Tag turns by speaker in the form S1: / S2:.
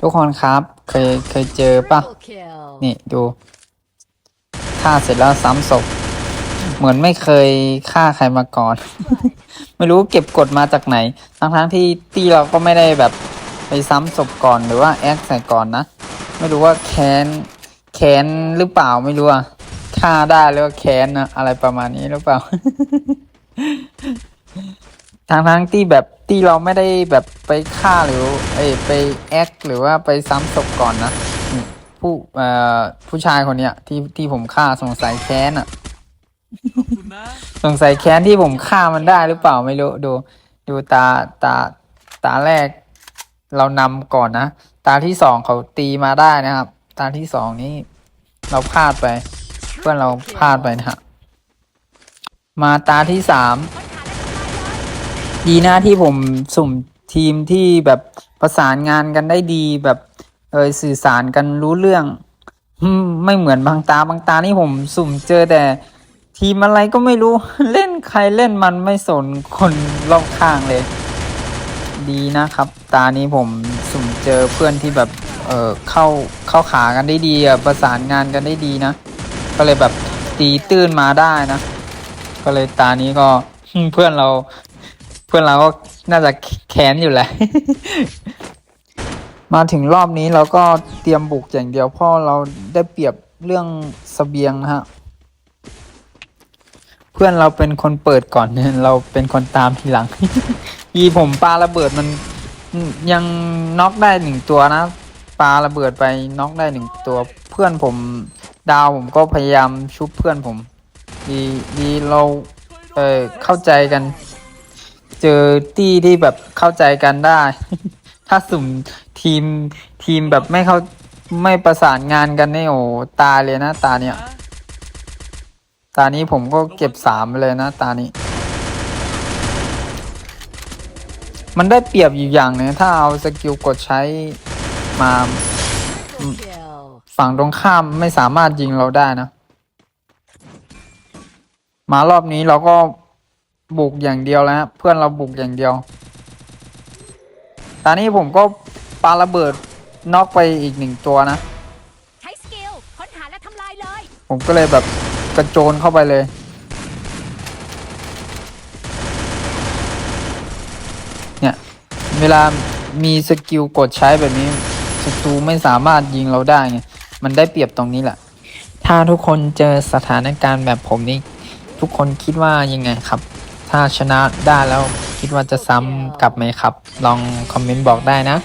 S1: ทุกคนครับ เคยเคยเจอปะ
S2: Triple kill.
S1: นี่ดูฆ่าเสร็จแล้วซ้ำศพ เหมือนไม่เคยฆ่าใครมาก่อน ไม่รู้เก็บกดมาจากไหน ทั้งทั้งๆที่ตีเราก็ไม่ได้แบบไปซ้ำศพก่อนหรือว่าแอคใส่ก่อนนะ ไม่รู้ว่าแค้นแค้นหรือเปล่าไม่รู้อะฆ่าได้หรือว่าแค้นนะอะไรประมาณนี้หรือเปล่า ทางทั้งๆที่แบบที่เราไม่ได้แบบไปฆ่าหรือเอไปแอคหรือว่าไปซ้ำศพก่อนนะผู้เอ่อผู้ชายคนเนี้ยที่ที่ผมฆ่าสงสัยแค้นอะสงสัยแค้นที่ผมฆ่ามันได้หรือเปล่าไม่รู้ดูดูตาตาตาแรกเรานำก่อนนะ ตาที่สองเขาตีมาได้นะครับ ตาที่สองนี้เราพลาดไป เพื่อนเราพลาดไปนะฮะมาตาที่สาม ดีนะที่ผมสุ่มทีมที่แบบประสานงานกันได้ดีแบบเออสื่อสารกันรู้เรื่องไม่เหมือนบางตาบางตานี่ผมสุ่มเจอแต่ทีมอะไรก็ไม่รู้เล่นใครเล่นมันไม่สนคนรอบข้างเลย ดีนะครับ ตานี้ผมสุ่มเจอเพื่อนที่แบบเออเข้าเข้าขากันได้ดีประสานงานกันได้ดีนะ ก็เลยแบบตีตื้นมาได้นะ ก็เลยตานี้ก็เพื่อนเรา เพื่อนเราก็น่าจะแค้นอยู่แหละ มาถึงรอบนี้เราก็เตรียมบุกอย่างเดียวเพราะเราได้เปรียบเรื่องเสบียงนะฮะ เพื่อนเราเป็นคนเปิดก่อนเนี่ยเราเป็นคนตามทีหลัง ยีผมปลาระเบิดมันยังน็อกได้หนึ่งตัวนะปลาระเบิดไปน็อกได้หนึ่งตัว เพื่อนผมดาวผมก็พยายามชุบเพื่อนผม ดีดีเราเออเข้าใจกัน เจอตี้ที่แบบเข้าใจกันได้ ถ้าสุ่มทีมทีมแบบไม่เข้าไม่ประสานงานกันนี่โอ้ตายเลยนะตาเนี่ย ตานี้ผมก็เก็บสามเลยนะตานี้ มันได้เปรียบอยู่อย่างนึงถ้าเอาสกิลกดใช้มาฝั่งตรงข้ามไม่สามารถยิงเราได้นะ มารอบนี้เราก็ บุกอย่างเดียวแล้วฮะเพื่อนเราบุกอย่างเดียว ตอนนี้ผมก็ปาระเบิดน็อกไปอีกหนึ่งตัวนะ
S2: ใช้สกิลค้นหาและทำลายเลย
S1: ผมก็เลยแบบกระโจนเข้าไปเลย เนี่ย เวลามีสกิลกดใช้แบบนี้ศัตรูไม่สามารถยิงเราได้ไงมันได้เปรียบตรงนี้แหละ ถ้าทุกคนเจอสถานการณ์แบบผมนี่ทุกคนคิดว่ายังไงครับ ถ้าชนะได้แล้วคิดว่าจะซ้ำกลับไหมครับ ลองคอมเมนต์บอกได้นะ